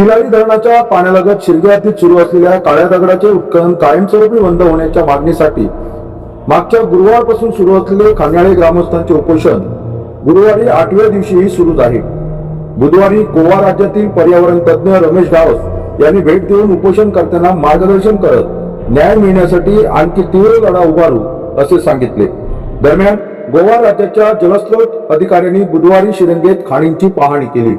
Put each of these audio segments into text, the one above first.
तिलारी धरणाच्या पाण्यालगत शिरगे सुरू असलेल्या काळ्या दगडाचे उत्खनन कायमस्वरूपी बंद होण्याच्या मागणीसाठी मागच्या गुरुवारपासून सुरू असलेले खान्याळे ग्रामस्थांचे उपोषण. गुरुवारी आठव्या दिवशीही सुरूच आहे. बुधवारी गोवा राज्यातील पर्यावरण तज्ञ रमेश गावस यांनी भेट देऊन उपोषणकर्त्यांना मार्गदर्शन करत न्याय मिळण्यासाठी आणखी तीव्र लढा उभारू असे सांगितले. दरम्यान गोवा राज्याच्या जलस्रोत अधिकाऱ्यांनी बुधवारी शिरंगेत खाणींची पाहणी केली.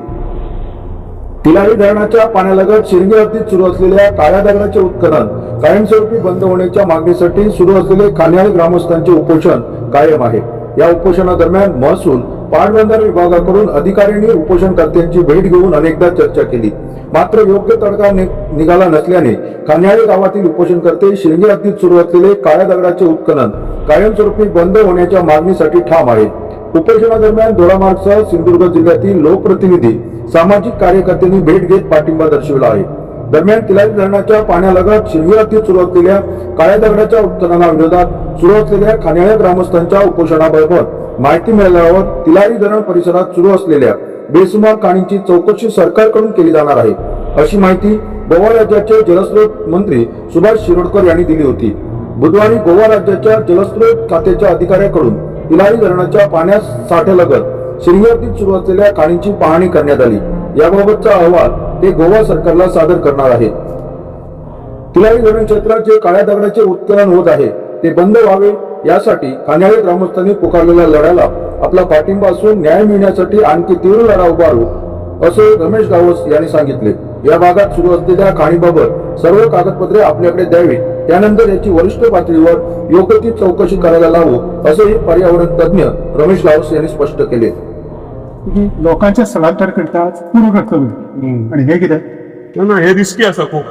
तिलारी धरणाच्या पाण्यालगत शिरगे हद्दीत सुरू असलेल्या काळ्या दगडाचे उत्खनन कायमस्वरूपी बंद होण्याच्या मागणीसाठी सुरू असलेले खाण्याळे ग्रामस्थांचे उपोषण कायम आहे. या उपोषणादरम्यान महसूल पाटबंधारे विभागाकडून अधिकाऱ्यांनी उपोषणकर्त्यांची भेट घेऊन अनेकदा चर्चा केली. मात्र योग्य तडका निघाला नसल्याने खान्याळी गावातील उपोषणकर्ते शिरगे हद्दीत सुरू असलेले काळ्या दगडाचे उत्खनन कायमस्वरूपी बंद होण्याच्या मागणीसाठी ठाम आहेत. उपोषणादरम्यान दोडामार्गसह सिंधुदुर्ग जिल्ह्यातील लोकप्रतिनिधी सामाजिक कार्यकर्त्यांनी भेट घेत पाठिंबा दर्शविला आहे. दरम्यान तिलारी धरणाच्या पाण्यालगत शिरगी सुरू असलेल्या काळ्या दगडाच्या उत्खननाविरोधात सुरू असलेल्या खाण्याळ्या ग्रामस्थांच्या उपोषणाबाबत माहिती मिळाल्यावर तिलारी धरण परिसरात सुरू असलेल्या बेसुमार खाणींची चौकशी सरकारकडून केली जाणार आहे अशी माहिती गोवा राज्याचे जलस्रोत मंत्री सुभाष शिरोडकर यांनी दिली होती. बुधवारी गोवा राज्याच्या जलस्रोत खात्याच्या अधिकाऱ्याकडून तिलारी धरणाच्या पाण्यास साठ्यालगत शिरगेहद्दीत सुरू असलेल्या खाणींची पाहणी करण्यात आली. याबाबतचा अहवाल ते गोवा सरकारला सादर करणार आहे तिलारी धरण क्षेत्रात जे काळ्या दगडाचे उत्खनन होत आहे ते बंद व्हावे यासाठी खाण्याळे ग्रामस्थांनी पुकारलेल्या लढ्याला आपला पाठिंबा असून न्याय मिळण्यासाठी आणखी तीव्र लढा उभारू असे रमेश गावस यांनी सांगितले. या भागात सुरू असलेल्या खाणीबाबत सर्व कागदपत्रे आपल्याकडे द्यावी त्यानंतर याची वरिष्ठ पातळीवर योग्य ती चौकशी करायला लावू असेही पर्यावरण तज्ञ रमेश गावस यांनी स्पष्ट केले. की लोकांचे स्थलांतर करतात पूर्ण कर्तव्य आणि हे कितें? हे रिस्की आसा खूप.